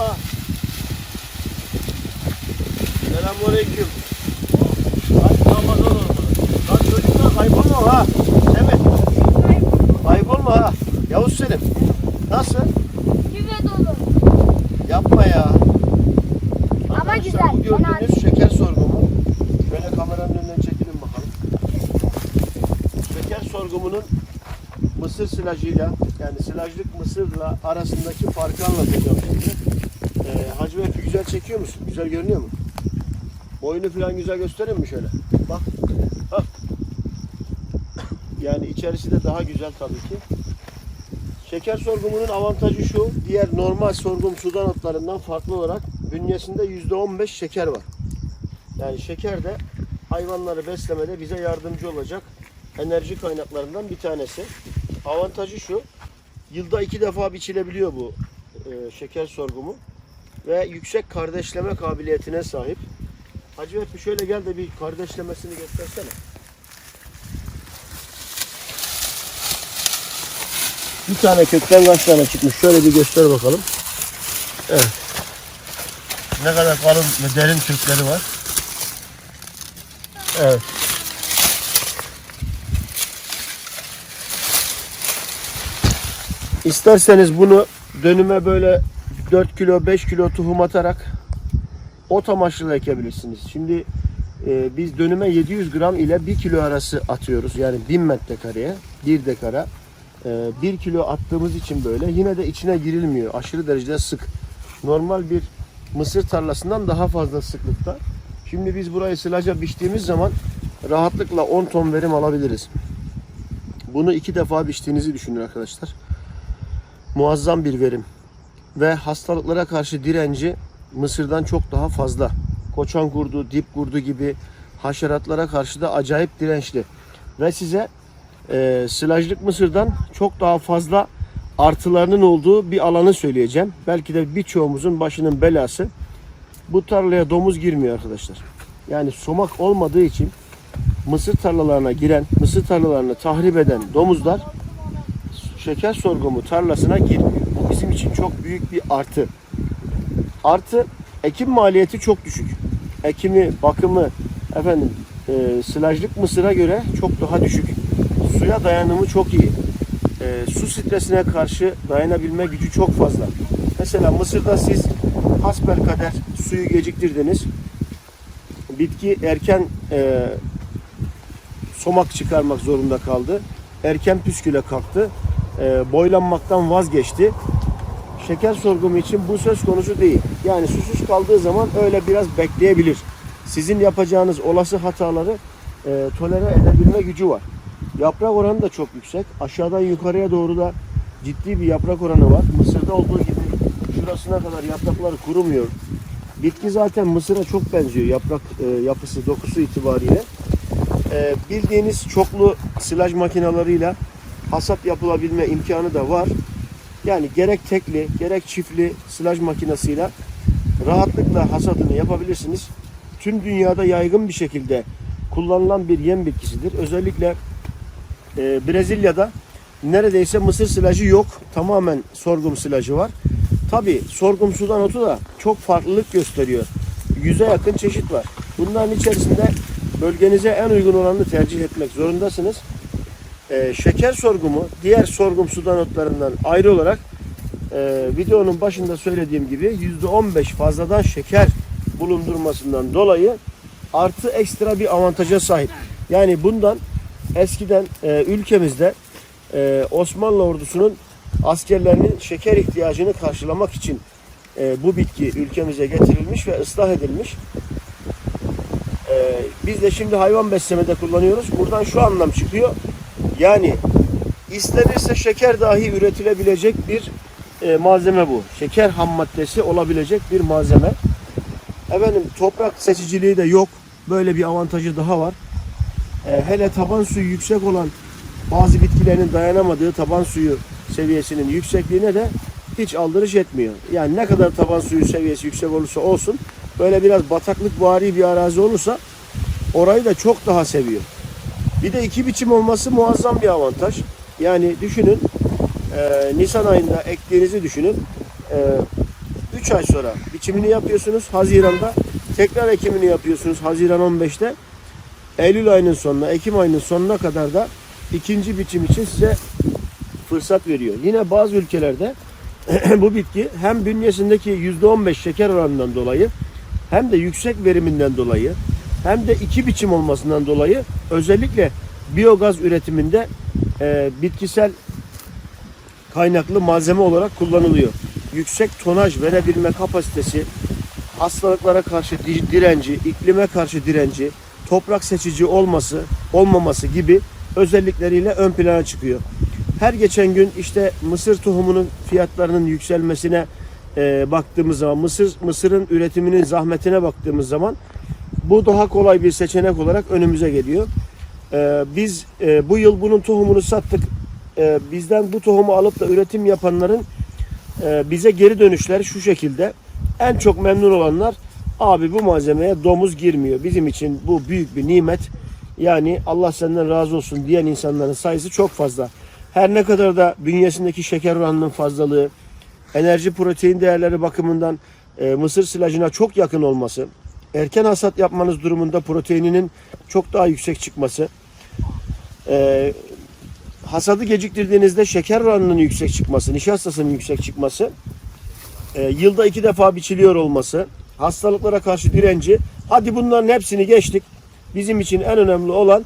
Allah. Selamünaleyküm. Hadi Ramazan olsun. Lan çocuklar kaybolma ha. Değil mi? Kaybolma ha. Yavuz Selim. Nasıl? Güve dolu. Yapma ya. Ama Arkadaşlar, güzel, Bu fena gördüğünüz şeker sorgumu. Şöyle kameranın önünden çekelim bakalım. Şeker sorgumunun mısır silajıyla yani silajlık mısırla arasındaki farkı anlatacağım şimdi. Hacı Efi güzel çekiyor musun? Güzel görünüyor mu? Boyunu falan güzel göstereyim mi şöyle? Bak. Bak. Yani içerisi de daha güzel tabii ki. Şeker sorgumunun avantajı şu, diğer normal sorgum sudan otlarından farklı olarak bünyesinde %15 şeker var. Yani şeker de hayvanları beslemede bize yardımcı olacak enerji kaynaklarından bir tanesi. Avantajı şu, yılda iki defa biçilebiliyor bu e, şeker sorgumu ve yüksek kardeşleme kabiliyetine sahip. Hacı Vehbi şöyle gel de bir kardeşlemesini göstersene. Bir tane kökten kaç tane çıkmış? Şöyle bir göster bakalım. Evet. Ne kadar kalın ve derin kökleri var. Evet. İsterseniz bunu dönüme böyle 4 kilo 5 kilo tohum atarak ot amaçlı da ekebilirsiniz. Şimdi e, biz dönüme 700 gram ile 1 kilo arası atıyoruz. Yani 1000 metrekareye 1 dekara. E, 1 kilo attığımız için böyle yine de içine girilmiyor. Aşırı derecede sık. Normal bir mısır tarlasından daha fazla sıklıkta. Şimdi biz burayı sılaca biçtiğimiz zaman rahatlıkla 10 ton verim alabiliriz. Bunu iki defa biçtiğinizi düşünün arkadaşlar. Muazzam bir verim. Ve hastalıklara karşı direnci mısırdan çok daha fazla. Koçan kurdu, dip kurdu gibi haşeratlara karşı da acayip dirençli. Ve size e, silajlık mısırdan çok daha fazla artılarının olduğu bir alanı söyleyeceğim. Belki de birçoğumuzun başının belası. Bu tarlaya domuz girmiyor arkadaşlar. Yani somak olmadığı için mısır tarlalarına giren, mısır tarlalarını tahrip eden domuzlar şeker sorgumu tarlasına girmiyor. Bu bizim için çok büyük bir artı. Artı ekim maliyeti çok düşük. Ekimi, bakımı, efendim e, silajlık mısıra göre çok daha düşük. Suya dayanımı çok iyi. E, su stresine karşı dayanabilme gücü çok fazla. Mesela mısırda siz hasbelkader suyu geciktirdiniz. Bitki erken e, somak çıkarmak zorunda kaldı. Erken püsküle kalktı. E, boylanmaktan vazgeçti. Şeker sorgumu için bu söz konusu değil. Yani susuz kaldığı zaman öyle biraz bekleyebilir. Sizin yapacağınız olası hataları e, tolere edebilme gücü var. Yaprak oranı da çok yüksek. Aşağıdan yukarıya doğru da ciddi bir yaprak oranı var. Mısırda olduğu gibi şurasına kadar yaprakları kurumuyor. Bitki zaten mısıra çok benziyor yaprak e, yapısı, dokusu itibariyle. E, bildiğiniz çoklu silaj makinalarıyla hasat yapılabilme imkanı da var. Yani gerek tekli, gerek çiftli silaj makinesiyle rahatlıkla hasadını yapabilirsiniz. Tüm dünyada yaygın bir şekilde kullanılan bir yem bitkisidir. Özellikle e, Brezilya'da neredeyse mısır silajı yok. Tamamen sorgum silajı var. Tabi sorgum sudan otu da çok farklılık gösteriyor. Yüze yakın çeşit var. Bunların içerisinde bölgenize en uygun olanı tercih etmek zorundasınız. Ee, şeker sorgumu diğer sorgum sudan otlarından ayrı olarak e, videonun başında söylediğim gibi %15 fazladan şeker bulundurmasından dolayı artı ekstra bir avantaja sahip. Yani bundan eskiden e, ülkemizde e, Osmanlı ordusunun askerlerinin şeker ihtiyacını karşılamak için e, bu bitki ülkemize getirilmiş ve ıslah edilmiş. E, biz de şimdi hayvan beslemede kullanıyoruz. Buradan şu anlam çıkıyor. Yani istenirse şeker dahi üretilebilecek bir e, malzeme bu. Şeker ham maddesi olabilecek bir malzeme. Efendim toprak seçiciliği de yok. Böyle bir avantajı daha var. E, hele taban suyu yüksek olan bazı bitkilerin dayanamadığı taban suyu seviyesinin yüksekliğine de hiç aldırış etmiyor. Yani ne kadar taban suyu seviyesi yüksek olursa olsun böyle biraz bataklık vari bir arazi olursa orayı da çok daha seviyor. Bir de iki biçim olması muazzam bir avantaj. Yani düşünün e, Nisan ayında ektiğinizi düşünün. E, 3 ay sonra biçimini yapıyorsunuz Haziran'da. Tekrar ekimini yapıyorsunuz Haziran 15'te. Eylül ayının sonuna, Ekim ayının sonuna kadar da ikinci biçim için size fırsat veriyor. Yine bazı ülkelerde bu bitki hem bünyesindeki %15 şeker oranından dolayı hem de yüksek veriminden dolayı hem de iki biçim olmasından dolayı özellikle biyogaz üretiminde e, bitkisel kaynaklı malzeme olarak kullanılıyor. Yüksek tonaj verebilme kapasitesi, hastalıklara karşı di- direnci, iklime karşı direnci, toprak seçici olması, olmaması gibi özellikleriyle ön plana çıkıyor. Her geçen gün işte mısır tohumunun fiyatlarının yükselmesine e, baktığımız zaman, mısır mısırın üretiminin zahmetine baktığımız zaman bu daha kolay bir seçenek olarak önümüze geliyor. E, biz e, bu yıl bunun tohumunu sattık. E, bizden bu tohumu alıp da üretim yapanların e, bize geri dönüşleri şu şekilde. En çok memnun olanlar abi bu malzemeye domuz girmiyor. Bizim için bu büyük bir nimet. Yani Allah senden razı olsun diyen insanların sayısı çok fazla. Her ne kadar da bünyesindeki şeker oranının fazlalığı, enerji protein değerleri bakımından e, mısır silajına çok yakın olması, erken hasat yapmanız durumunda proteininin çok daha yüksek çıkması, e, hasadı geciktirdiğinizde şeker oranının yüksek çıkması, nişastasının yüksek çıkması, e, yılda iki defa biçiliyor olması, hastalıklara karşı direnci, hadi bunların hepsini geçtik. Bizim için en önemli olan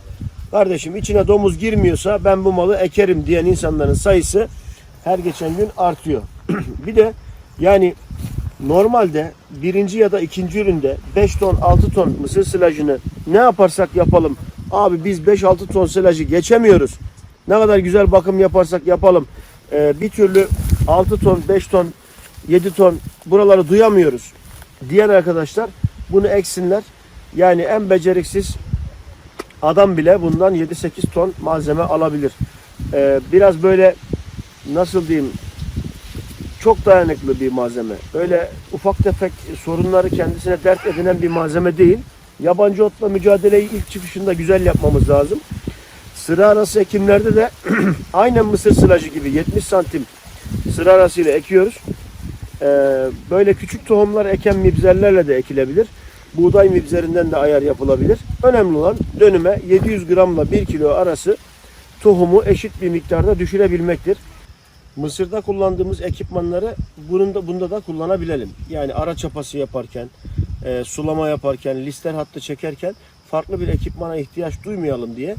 kardeşim içine domuz girmiyorsa ben bu malı ekerim diyen insanların sayısı her geçen gün artıyor. bir de yani normalde birinci ya da ikinci üründe 5 ton 6 ton mısır silajını ne yaparsak yapalım abi biz 5-6 ton silajı geçemiyoruz. Ne kadar güzel bakım yaparsak yapalım. Ee, bir türlü 6 ton, 5 ton, 7 ton buraları duyamıyoruz. Diğer arkadaşlar bunu eksinler. Yani en beceriksiz adam bile bundan 7-8 ton malzeme alabilir. Ee, biraz böyle nasıl diyeyim çok dayanıklı bir malzeme. Öyle ufak tefek sorunları kendisine dert edinen bir malzeme değil. Yabancı otla mücadeleyi ilk çıkışında güzel yapmamız lazım. Sıra arası ekimlerde de aynen mısır sılacı gibi 70 santim sıra arasıyla ekiyoruz. Ee, böyle küçük tohumlar eken mibzerlerle de ekilebilir. Buğday mibzerinden de ayar yapılabilir. Önemli olan dönüme 700 gramla 1 kilo arası tohumu eşit bir miktarda düşürebilmektir. Mısırda kullandığımız ekipmanları bunun da, bunda da kullanabilelim. Yani ara çapası yaparken, e, sulama yaparken, lister hattı çekerken farklı bir ekipmana ihtiyaç duymayalım diye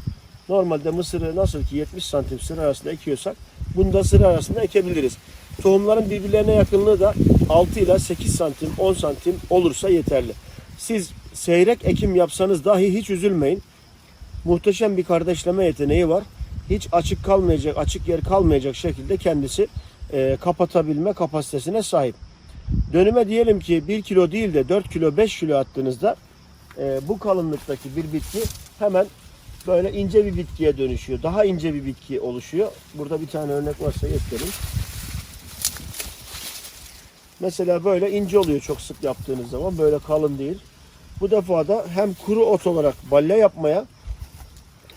normalde mısırı nasıl ki 70 santim sıra arasında ekiyorsak bunu da sıra arasında ekebiliriz. Tohumların birbirlerine yakınlığı da 6 ile 8 santim 10 santim olursa yeterli. Siz seyrek ekim yapsanız dahi hiç üzülmeyin. Muhteşem bir kardeşleme yeteneği var. Hiç açık kalmayacak, açık yer kalmayacak şekilde kendisi e, kapatabilme kapasitesine sahip. Dönüme diyelim ki 1 kilo değil de 4 kilo 5 kilo attığınızda e, bu kalınlıktaki bir bitki hemen böyle ince bir bitkiye dönüşüyor. Daha ince bir bitki oluşuyor. Burada bir tane örnek varsa göstereyim. Mesela böyle ince oluyor çok sık yaptığınız zaman. Böyle kalın değil. Bu defa da hem kuru ot olarak balya yapmaya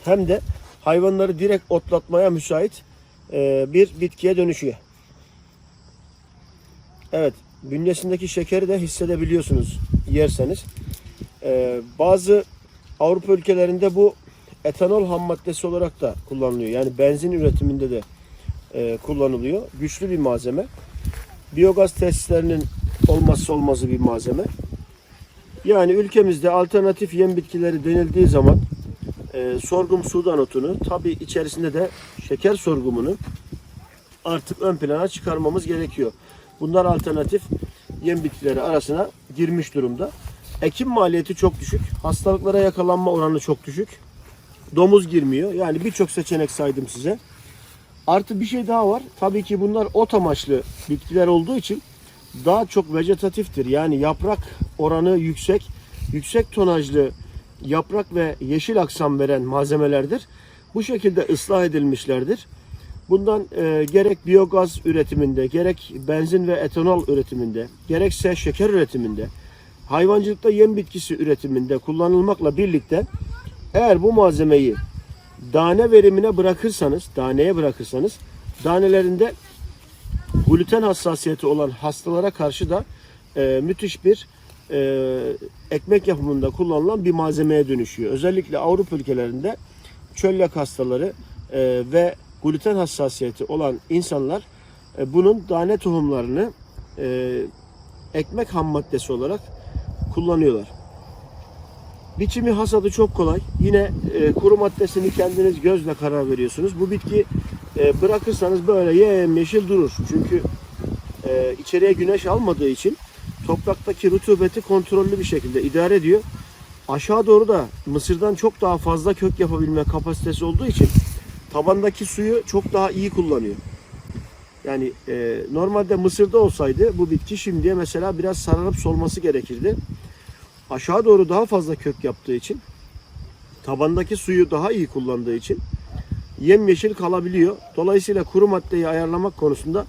hem de hayvanları direkt otlatmaya müsait e, bir bitkiye dönüşüyor. Evet, bünyesindeki şekeri de hissedebiliyorsunuz yerseniz. E, bazı Avrupa ülkelerinde bu etanol ham maddesi olarak da kullanılıyor. Yani benzin üretiminde de e, kullanılıyor. Güçlü bir malzeme. Biyogaz tesislerinin olmazsa olmazı bir malzeme. Yani ülkemizde alternatif yem bitkileri denildiği zaman e, sorgum sudan otunu tabi içerisinde de şeker sorgumunu artık ön plana çıkarmamız gerekiyor. Bunlar alternatif yem bitkileri arasına girmiş durumda. Ekim maliyeti çok düşük. Hastalıklara yakalanma oranı çok düşük. Domuz girmiyor. Yani birçok seçenek saydım size. Artı bir şey daha var. Tabii ki bunlar ot amaçlı bitkiler olduğu için daha çok vegetatiftir. Yani yaprak oranı yüksek, yüksek tonajlı yaprak ve yeşil aksam veren malzemelerdir. Bu şekilde ıslah edilmişlerdir. Bundan e, gerek biyogaz üretiminde, gerek benzin ve etanol üretiminde, gerekse şeker üretiminde, hayvancılıkta yem bitkisi üretiminde kullanılmakla birlikte eğer bu malzemeyi tane verimine bırakırsanız, taneye bırakırsanız, tanelerinde gluten hassasiyeti olan hastalara karşı da e, müthiş bir e, ekmek yapımında kullanılan bir malzemeye dönüşüyor. Özellikle Avrupa ülkelerinde çölyak hastaları e, ve gluten hassasiyeti olan insanlar e, bunun tane tohumlarını e, ekmek ham maddesi olarak kullanıyorlar. Biçimi hasadı çok kolay. Yine e, kuru maddesini kendiniz gözle karar veriyorsunuz. Bu bitki e, bırakırsanız böyle yemyeşil durur. Çünkü e, içeriye güneş almadığı için topraktaki rutubeti kontrollü bir şekilde idare ediyor. Aşağı doğru da mısırdan çok daha fazla kök yapabilme kapasitesi olduğu için tabandaki suyu çok daha iyi kullanıyor. Yani e, normalde mısırda olsaydı bu bitki şimdiye mesela biraz sararıp solması gerekirdi. Aşağı doğru daha fazla kök yaptığı için tabandaki suyu daha iyi kullandığı için yemyeşil kalabiliyor. Dolayısıyla kuru maddeyi ayarlamak konusunda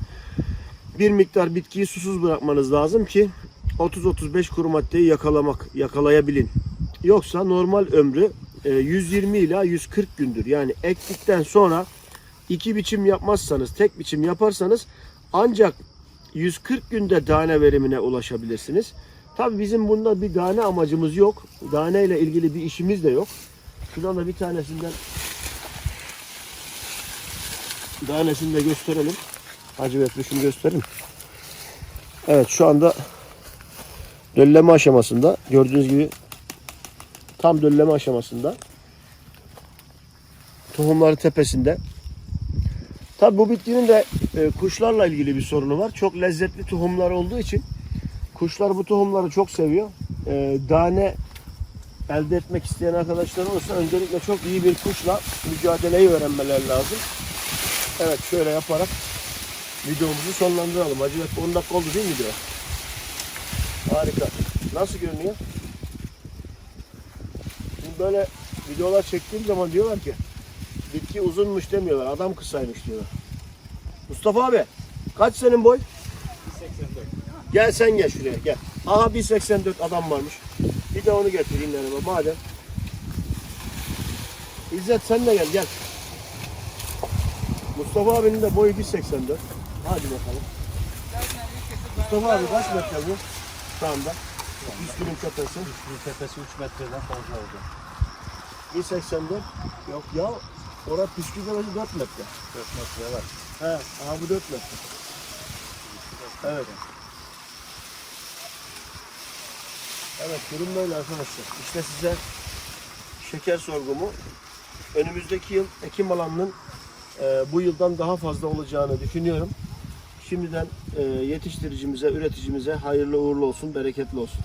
bir miktar bitkiyi susuz bırakmanız lazım ki 30-35 kuru maddeyi yakalamak, yakalayabilin. Yoksa normal ömrü e, 120 ila 140 gündür. Yani ektikten sonra iki biçim yapmazsanız, tek biçim yaparsanız ancak 140 günde tane verimine ulaşabilirsiniz. Tabi bizim bunda bir tane amacımız yok. Tane ile ilgili bir işimiz de yok. Şuradan da bir tanesinden tanesini de gösterelim. Hacı Bekri şunu gösterin. Evet şu anda dölleme aşamasında. Gördüğünüz gibi tam dölleme aşamasında. Tohumları tepesinde. Tabi bu bitkinin de e, kuşlarla ilgili bir sorunu var. Çok lezzetli tohumlar olduğu için kuşlar bu tohumları çok seviyor. E, tane elde etmek isteyen arkadaşlar olursa öncelikle çok iyi bir kuşla mücadeleyi öğrenmeleri lazım. Evet şöyle yaparak videomuzu sonlandıralım. Hacı Bekir 10 dakika oldu değil mi video? Harika. Nasıl görünüyor? Şimdi böyle videolar çektiğim zaman diyorlar ki bitki uzunmuş demiyorlar. Adam kısaymış diyorlar. Mustafa abi kaç senin boy? 84. Gel sen gel şuraya gel. Aha 1.84 adam varmış. Bir de onu getireyim yanıma madem. İzzet sen de gel gel. Mustafa abinin de boyu 1.84. Hadi bakalım. Mustafa abi kaç metre bu? Şu anda. Üstünün tepesi. Üstünün tepesi 3 metreden fazla oldu. 1.84. Yok ya. Orada püskü tepesi 4 metre. 4 metre var. He, aha bu 4 metre. Evet. Evet, durum böyle arkadaşlar. İşte size şeker sorgumu önümüzdeki yıl ekim alanının e, bu yıldan daha fazla olacağını düşünüyorum. Şimdiden e, yetiştiricimize, üreticimize hayırlı uğurlu olsun, bereketli olsun.